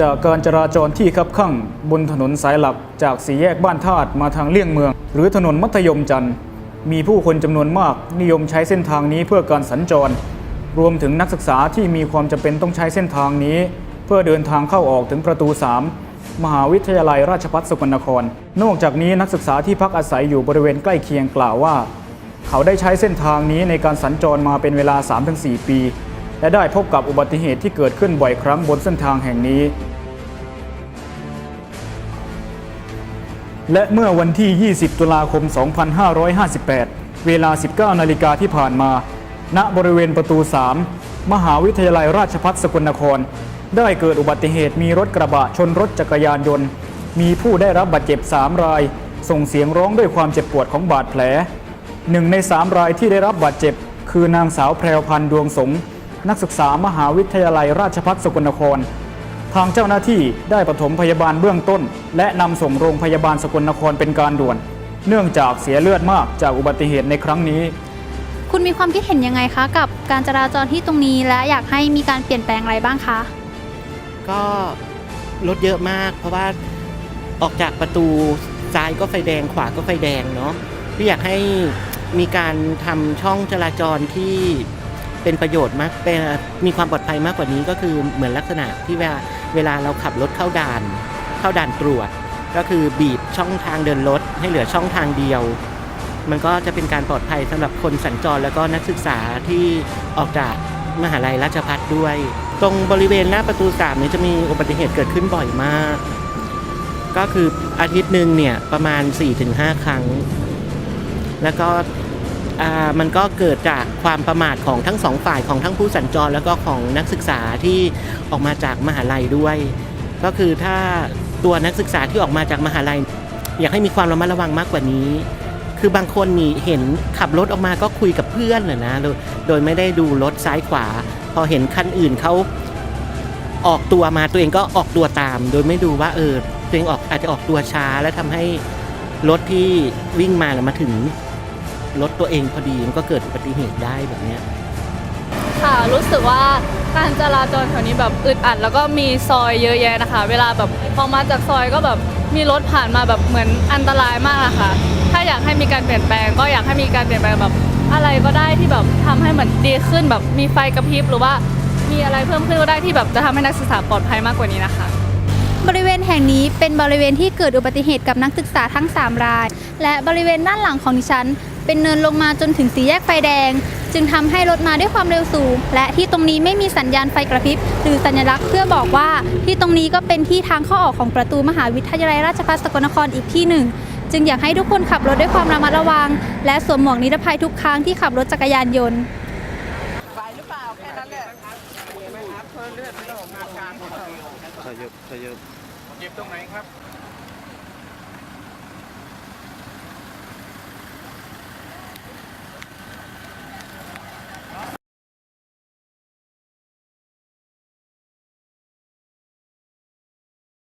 จากการจราจรที่คับข้างบนถนนสายหลักจากสี่แยกบ้านธาตุมาทางเลี่ยงเมือง หรือถนนมัธยมจันทร์ มีผู้คนจำนวนมากนิยมใช้เส้นทางนี้เพื่อการสัญจร รวมถึงนักศึกษาที่มีความจำเป็นต้องใช้เส้นทางนี้ เพื่อเดินทางเข้าออกถึงประตู 3 มหาวิทยาลัยราชภัฏสกลนคร นอกจากนี้นักศึกษาที่พักอาศัยอยู่บริเวณใกล้เคียงกล่าวว่า เขาได้ใช้เส้นทางนี้ในการสัญจรมาเป็นเวลา 3-4 ปีและได้พบกับอุบัติเหตุที่เกิดขึ้นบ่อยครั้งบนเส้นทางแห่งนี้ และเมื่อวันที่ 20 ตุลาคม 2558 เวลา 19 นาฬิกาที่ผ่านมา ณ บริเวณประตู 3 มหาวิทยาลัยราชภัฏสกลนคร ได้เกิดอุบัติเหตุมีรถกระบะชนรถจักรยานยนต์ มีผู้ได้รับบาดเจ็บ 3 ราย ส่งเสียงร้องด้วยความเจ็บปวดของบาดแผลหนึ่งใน 3 รายที่ได้รับบาดเจ็บ คือนางสาวแพรวพันธ์ดวงสงนักศึกษามหาวิทยาลัยราชภัฏสกลนคร ทางเจ้าหน้าที่ได้ปฐมพยาบาลเบื้องต้น และนำส่งโรงพยาบาลสกลนครเป็นการด่วน เนื่องจากเสียเลือดมากจากอุบัติเหตุในครั้งนี้ คุณมีความคิดเห็นยังไงคะ กับการจราจรที่ตรงนี้และอยากให้มีการเปลี่ยนแปลงอะไรบ้างคะ ก็รถเยอะมาก เพราะว่าออกจากประตูซ้ายก็ไฟแดงขวาก็ไฟแดงเนาะพี่อยากให้มีการทำช่องจราจรที่เป็นประโยชน์มากเป็นมีความปลอดภัยมากกว่านี้ก็คือเหมือนลักษณะที่เวลาเวลาเราขับรถเข้าด่าน เข้าด่านตรวจ ก็คือบีบช่องทางเดินรถให้เหลือช่องทางเดียว มันก็จะเป็นการปลอดภัยสำหรับคนสัญจรแล้วก็นักศึกษาที่ออกจากมหาลัยราชภัฏด้วย ตรงบริเวณหน้าประตูสามนี้จะมีอุบัติเหตุเกิดขึ้นบ่อยมาก ก็คืออาทิตย์หนึ่งเนี่ยประมาณ 4-5 ครั้ง แล้วก็ มันก็เกิดจากความประมาทของทั้งสองฝ่ายของทั้งผู้สัญจร แล้วก็ของนักศึกษาที่ออกมาจากมหาลัยด้วย ก็คือถ้าตัวนักศึกษาที่ออกมาจากมหาลัย อยากให้มีความระมัดระวังมากกว่านี้ คือบางคนนี่เห็นขับรถออกมาก็คุยกับเพื่อนน่ะนะโดยไม่ได้ดูรถซ้ายขวา พอเห็นคันอื่นเขาออกตัวมาตัวเองก็ออกตัวตาม โดยไม่ดูว่าเออตัวเองออกอาจจะออกตัวช้าและทำให้รถที่วิ่งมาน่ะมาถึง รถตัวเองพอดีมันก็เกิดอุบัติเหตุได้แบบเนี้ยค่ะรู้สึกว่าการจราจรแถวนี้แบบอึดอัดแล้วก็มีซอยเยอะแยะนะคะ เวลาแบบพอมาจากซอยก็แบบมีรถผ่านมาแบบเหมือนอันตรายมากอะค่ะ ถ้าอยากให้มีการเปลี่ยนแปลง ก็อยากให้มีการเปลี่ยนแปลงแบบอะไรก็ได้ที่แบบทำให้เหมือนดีขึ้นแบบมีไฟกระพริบหรือว่ามีอะไรเพิ่มขึ้นก็ได้ที่แบบจะทำให้นักศึกษาปลอดภัยมากกว่านี้นะคะ บริเวณแห่งนี้เป็นบริเวณที่เกิดอุบัติเหตุกับนักศึกษาทั้ง 3 ราย และบริเวณด้านหลังของดิฉัน เป็นเนินลงมาจนถึงสีแยกไฟแดง จึงทำให้รถมาด้วยความเร็วสูง และที่ตรงนี้ไม่มีสัญญาณไฟกระพริบ หรือสัญลักษณ์เพื่อบอกว่า ที่ตรงนี้ก็เป็นที่ทางเข้าออกของประตูมหาวิทยาลัยราชภัฏสกลนครอีกที่หนึ่งจึงอยากให้ทุกคนขับรถด้วยความระมัดระวัง และสวมหมวกนิรภัยทุกครั้งที่ขับรถจักรยานยนต์เจ็บตรงไหนครับ